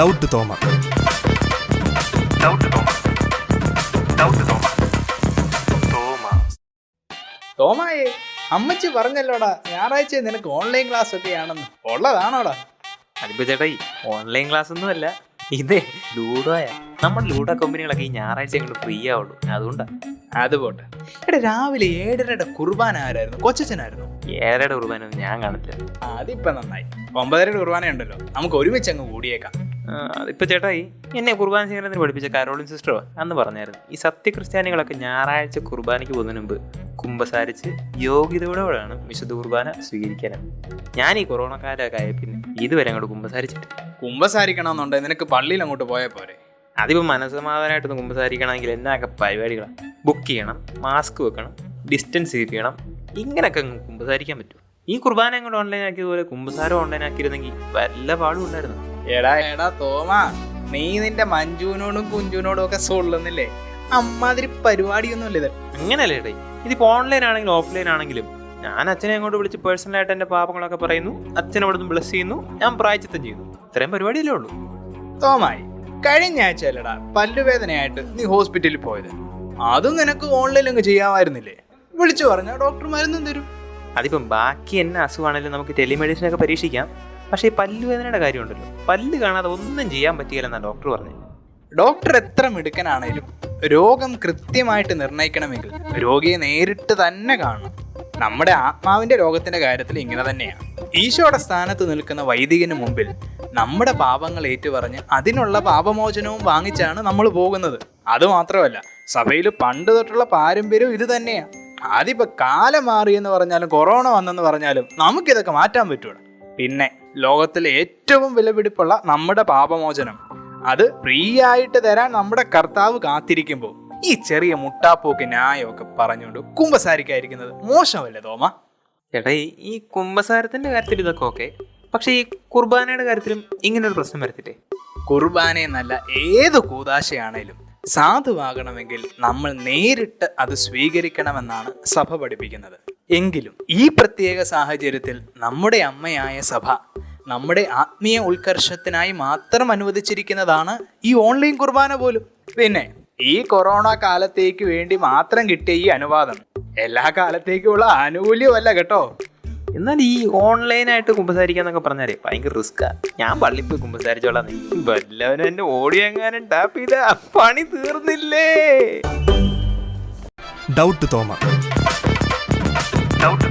Doubt തോമ. തോമായേ അമ്മച്ചി പറഞ്ഞല്ലോടാ ഞായറാഴ്ച നിനക്ക് ഓൺലൈൻ ക്ലാസ് ഒക്കെ ആണെന്ന്. ഉള്ളതാണോടാ? അതിപ്പോ ചേട്ടായി ഓൺലൈൻ ക്ലാസ് ഒന്നും അല്ല ഇതേ ലൂഡോയ. നമ്മൾ ലൂഡോ കമ്പനികളൊക്കെ ഈ ഞായറാഴ്ച അങ്ങോട്ട് ഫ്രീ ആവുള്ളൂ അതുകൊണ്ടാ. അത് പോട്ടെ. എടാ രാവിലെ ഏഴരയുടെ കുർബാന ആരായിരുന്നു? കൊച്ചനായിരുന്നു ഏഴരയുടെ കുർബാന ഞാൻ കാണത്തില്ല അതിപ്പോ നന്നായി. ഒമ്പതരയുടെ കുർബാന ഉണ്ടല്ലോ നമുക്ക് ഒരുമിച്ച് അങ്ങ് കൂടിയേക്കാം. ചേട്ടാ ചേട്ടായി എന്നെ കുർബാന ചെയ്യുന്നതിന് പഠിപ്പിച്ച കരോളിൻ സിസ്റ്ററോ അന്ന് പറഞ്ഞായിരുന്നു. ഈ സത്യക്രിസ്ത്യാനികളൊക്കെ ഞായറാഴ്ച കുർബാനയ്ക്ക് പോകുന്നതിന് മുമ്പ് കുമ്പസാരിച്ച് യോഗ്യതയോടെ വേണം വിശുദ്ധ കുർബാന സ്വീകരിക്കാനും ഞാൻ ഈ കൊറോണ കാലമൊക്കെ ആയ പിന്നെ ഇതുവരെ അങ്ങോട്ട് കുമ്പസാരിച്ചിട്ട് കുമ്പസാരിക്കണമെന്നുണ്ടെങ്കിൽ നിനക്ക് പള്ളിയിൽ അങ്ങോട്ട് പോയാൽ പോരെ. അതിപ്പോൾ മനസ്സമാധാനമായിട്ടൊന്ന് കുമ്പസാരിക്കണമെങ്കിൽ എന്നൊക്കെ പരിപാടികളാണ് ബുക്ക് ചെയ്യണം മാസ്ക് വെക്കണം ഡിസ്റ്റൻസ് കീപ്പ് ചെയ്യണം ഇങ്ങനെയൊക്കെ കുമ്പസാരിക്കാൻ പറ്റും. ഈ കുർബാന അങ്ങോട്ട് ഓൺലൈൻ ആക്കിയതുപോലെ കുമ്പസാരം ഓൺലൈൻ ആക്കിയിരുന്നെങ്കിൽ വല്ല പാടും ഉണ്ടായിരുന്നു. എടാ. എടാ തോമാ നീ നിന്റെ മഞ്ജുവിനോടും കുഞ്ചുവിനോടും ഒക്കെ സൊള്ളുന്നില്ലേ? അമ്മാതിരി പരിപാടിയൊന്നുമില്ല ഇത്. അങ്ങനല്ലേ ഇടേ ഇതിപ്പോ ഓൺലൈൻ ആണെങ്കിലും ഓഫ്ലൈൻ ആണെങ്കിലും ഞാൻ അച്ഛനെ അങ്ങോട്ട് വിളിച്ച് പേഴ്സണലായിട്ട് എന്റെ പാപങ്ങളൊക്കെ പറയുന്നു. അച്ഛൻ അവിടെ നിന്ന് ബ്ലസ് ചെയ്യുന്നു. ഞാൻ പ്രായച്ചിത്തം ചെയ്യുന്നു. ഇത്രയും പരിപാടിയല്ലേ ഉള്ളൂ. തോമായി കഴിഞ്ഞ ആഴ്ച അല്ലടാ പല്ലുവേദനയായിട്ട് നീ ഹോസ്പിറ്റലിൽ പോയത്. അതും നിനക്ക് ഓൺലൈനിൽ അങ്ങ് ചെയ്യാമായിരുന്നില്ലേ? വിളിച്ചു പറഞ്ഞാൽ ഡോക്ടർ മരുന്നും തരും. അതിപ്പം ബാക്കി എന്നെ അസുഖമാണെങ്കിലും നമുക്ക് ടെലിമെഡിസിനൊക്കെ പരീക്ഷിക്കാം. പക്ഷേ ഈ പല്ലുവേദനയുടെ കാര്യമുണ്ടല്ലോ. പല്ല് കാണാതെ ഒന്നും ചെയ്യാൻ പറ്റിയില്ലെന്നാണ് ഡോക്ടർ പറഞ്ഞത് ഡോക്ടർ എത്ര മിടുക്കനാണേലും രോഗം കൃത്യമായിട്ട് നിർണയിക്കണമെങ്കിൽ രോഗിയെ നേരിട്ട് തന്നെ കാണണം. നമ്മുടെ ആത്മാവിന്റെ രോഗത്തിന്റെ കാര്യത്തിൽ ഇങ്ങനെ തന്നെയാണ് ഈശോയുടെ സ്ഥാനത്ത് നിൽക്കുന്ന വൈദികന് മുമ്പിൽ നമ്മുടെ പാപങ്ങൾ ഏറ്റുപറഞ്ഞ് അതിനുള്ള പാപമോചനവും വാങ്ങിച്ചാണ് നമ്മൾ പോകുന്നത്. അതുമാത്രമല്ല സഭയിൽ പണ്ട് തൊട്ടുള്ള പാരമ്പര്യവും ഇത് തന്നെയാണ് അതിപ്പോൾ കാലം മാറിയെന്ന് പറഞ്ഞാലും കൊറോണ വന്നെന്ന് പറഞ്ഞാലും നമുക്കിതൊക്കെ മാറ്റാൻ പറ്റൂടാ. പിന്നെ ലോകത്തിലെ ഏറ്റവും വിലപിടിപ്പുള്ള നമ്മുടെ പാപമോചനം. അത് ഫ്രീ ആയിട്ട് തരാൻ നമ്മുടെ കർത്താവ് കാത്തിരിക്കുമ്പോൾ ഈ ചെറിയ മുട്ടാപ്പോക്ക് ന്യായമൊക്കെ പറഞ്ഞുകൊണ്ട് കുമ്പസാരിക്കായിരിക്കുന്നത് മോശമല്ലേ തോമ? ചേട്ടാ ഈ- കുമ്പസാരത്തിന്റെ കാര്യത്തിൽ ഇതൊക്കെ ഓക്കെ. പക്ഷേ ഈ കുർബാനയുടെ കാര്യത്തിലും ഇങ്ങനെ ഒരു പ്രശ്നം വരത്തില്ലേ? കുർബാന എന്നല്ല ഏത് കൂതാശയാണേലും സാധുവാകണമെങ്കിൽ നമ്മൾ നേരിട്ട് അത് സ്വീകരിക്കണമെന്നാണ് സഭ പഠിപ്പിക്കുന്നത്. എങ്കിലും ഈ പ്രത്യേക സാഹചര്യത്തിൽ നമ്മുടെ അമ്മയായ സഭ നമ്മുടെ ആത്മീയ ഉത്കർഷത്തിനായി മാത്രം അനുവദിച്ചിരിക്കുന്നതാണ് ഈ ഓൺലൈൻ കുർബാന പോലും. പിന്നെ ഈ കൊറോണ കാലത്തേക്ക് വേണ്ടി മാത്രം കിട്ടിയ ഈ അനുവാദം എല്ലാ കാലത്തേക്കുമുള്ള ആനുകൂല്യമല്ല കേട്ടോ. എന്നാൽ ഈ ഓൺലൈനായിട്ട് കുമ്പസാരിക്കാന്നൊക്കെ പറഞ്ഞാലേ ഭയങ്കര റിസ്ക്കാ. ഞാൻ പള്ളി പോയി കുമ്പസാരിച്ചോളാം. വല്ലവനും എന്നെ ഓടി എങ്ങാനും ടാപ്പ് ചെയ്ത പണി തീർന്നില്ലേ? Doubt Thoma doubt Thoma doubt Thoma